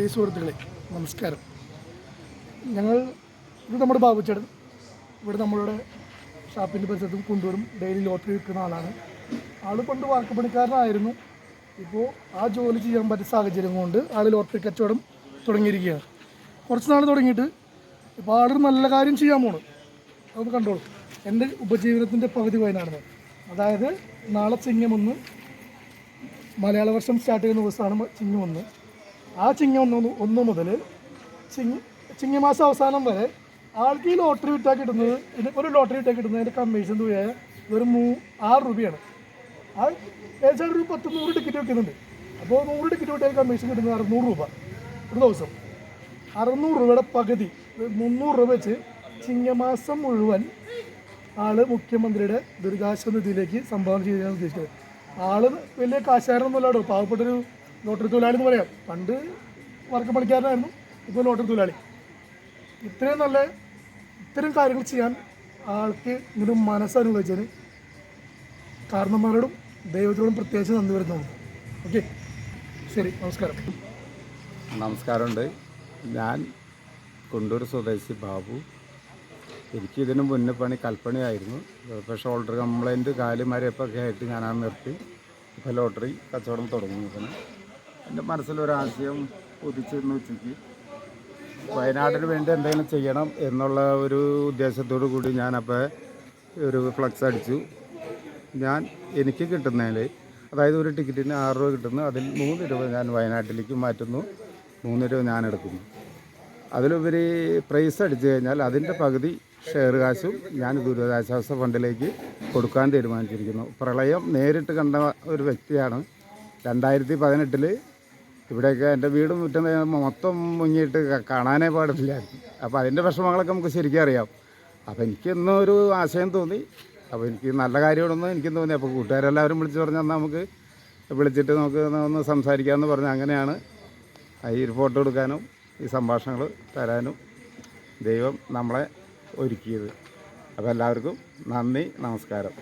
പ്രിയ സുഹൃത്തുക്കളെ നമസ്കാരം. ഞങ്ങൾ ഇത് നമ്മുടെ ബാബുച്ചേട്ടൻ ഇവിടെ നമ്മളുടെ ഷാപ്പിന്റെ പരിസരത്തും കൊണ്ടുവരും. ഡെയിലി ലോട്ടറി വിൽക്കുന്ന ആളാണ്. ആൾ പണ്ട് വാക്കുപണിക്കാരനായിരുന്നു ഇപ്പോൾ ആ ജോലി ചെയ്യാൻ പറ്റിയ സാഹചര്യം കൊണ്ട് ആൾ ലോട്ടറി കച്ചവടം തുടങ്ങിയിരിക്കുകയാണ്. കുറച്ച് നാൾ തുടങ്ങിയിട്ട് ഇപ്പോൾ ആളൊരു നല്ല കാര്യം ചെയ്യാൻ പോണ്. അതൊന്ന് കണ്ടോളൂ. എന്റെ ഉപജീവനത്തിന്റെ പകുതി വയനാട് അതായത് നാളെ ചിങ്ങമൊന്ന് മലയാള വർഷം സ്റ്റാർട്ട് ചെയ്യുന്ന ദിവസമാണ് ചിങ്ങം ഒന്ന്. ആ ചിങ്ങം ഒന്ന് ഒന്ന് മുതൽ ചിങ്ങ ചിങ്ങമാസം അവസാനം വരെ ആൾക്ക് ഈ ലോട്ടറി വിറ്റാൽ കിട്ടുന്നത് ഒരു ലോട്ടറി വിറ്റാൽ കിട്ടുന്നതിന്റെ കമ്മീഷൻ തുകയായ ഒരു മൂ ആറ് രൂപയാണ്. ആ ഏകദേശം ഒരു പത്ത് നൂറ് ടിക്കറ്റ് വെക്കുന്നുണ്ട്. അപ്പോൾ നൂറ് ടിക്കറ്റ് വിട്ടാൽ കമ്മീഷൻ കിട്ടുന്നത് അറുന്നൂറ് രൂപ ഒരു ദിവസം. അറുന്നൂറ് രൂപയുടെ പകുതി മുന്നൂറ് രൂപ വെച്ച് ചിങ്ങമാസം മുഴുവൻ ആൾ മുഖ്യമന്ത്രിയുടെ ദുരിതാശ്വാസ നിധിയിലേക്ക് സംഭാവന ചെയ്യാൻ ഉദ്ദേശിച്ചത് ആൾ വലിയ കാശാരനൊന്നുമല്ലാടോ പാവപ്പെട്ടൊരു ലോട്ടറി തൊഴിലാളി എന്ന് പറയാം. പണ്ട് വർക്ക് പണിക്കാരനായിരുന്നു ഇപ്പോൾ ലോട്ടറി തൊഴിലാളി. ഇത്രയും നല്ല ഇത്തരം കാര്യങ്ങൾ ചെയ്യാൻ ആൾക്ക് ഇങ്ങനെ മനസ്സനുഭവിച്ചതിന് കാരണന്മാരോടും ദൈവത്തോടും പ്രത്യേകിച്ച് നന്ദി വരുന്നുണ്ട് ഓക്കെ ശരി നമസ്കാരം. നമസ്കാരമുണ്ട്. ഞാൻ കുണ്ടൂർ സ്വദേശി ബാബു. എനിക്ക് മുന്നേ പണി കൽപ്പണിയായിരുന്നു ഇപ്പോൾ ഷോൾഡർ കംപ്ലൈന്റ് കാലുമാരെയൊക്കെ ആയിട്ട് ഞാൻ ആ നിർത്തി. ഇപ്പോൾ ലോട്ടറി കച്ചവടം തുടങ്ങിയിരിക്കുന്നു എന്റെ മനസ്സിലൊരാശയം ഉദിച്ചിരുന്നു ഉച്ചയ്ക്ക്. വയനാടിന് വേണ്ടി എന്തെങ്കിലും ചെയ്യണം എന്നുള്ള ഒരു ഉദ്ദേശത്തോടു കൂടി ഞാനപ്പോൾ ഒരു ഫ്ലക്സ് അടിച്ചു. ഞാൻ എനിക്ക് കിട്ടുന്നതിൽ അതായത് ഒരു ടിക്കറ്റിന് ആറ് രൂപ കിട്ടുന്നു. അതിൽ മൂന്ന് രൂപ ഞാൻ വയനാട്ടിലേക്ക് മാറ്റുന്നു. മൂന്ന് രൂപ ഞാൻ എടുക്കുന്നു. അതിലുപരി പ്രൈസ് അടിച്ചു കഴിഞ്ഞാൽ അതിന്റെ പകുതി ഷെയർ കാശും ഞാൻ ദുരിതാശ്വാസ ഫണ്ടിലേക്ക് കൊടുക്കാൻ തീരുമാനിച്ചിരിക്കുന്നു. പ്രളയം നേരിട്ട് കണ്ട ഒരു വ്യക്തിയാണ്. രണ്ടായിരത്തി പതിനെട്ടിൽ ഇവിടെയൊക്കെ എന്റെ വീടും മുറ്റം മൊത്തം മുങ്ങിയിട്ട് കാണാനേ പാടില്ലായിരുന്നു അപ്പോൾ അതിന്റെ വിഷമങ്ങളൊക്കെ നമുക്ക് ശരിക്കും അറിയാം. അപ്പോൾ എനിക്കെന്നും ഒരു ആശയം തോന്നി. അപ്പോൾ എനിക്ക് നല്ല കാര്യമാണെന്ന് എനിക്കും തോന്നി. അപ്പോൾ കൂട്ടുകാരെല്ലാവരും വിളിച്ച് പറഞ്ഞാൽ നമുക്ക് വിളിച്ചിട്ട് നമുക്ക് ഒന്ന് സംസാരിക്കാമെന്ന് പറഞ്ഞു അങ്ങനെയാണ് ഈ ഫോട്ടോ എടുക്കാനും ഈ സംഭാഷണങ്ങൾ തരാനും ദൈവം നമ്മളെ ഒരുക്കിയത്. അപ്പോൾ എല്ലാവർക്കും നന്ദി നമസ്കാരം.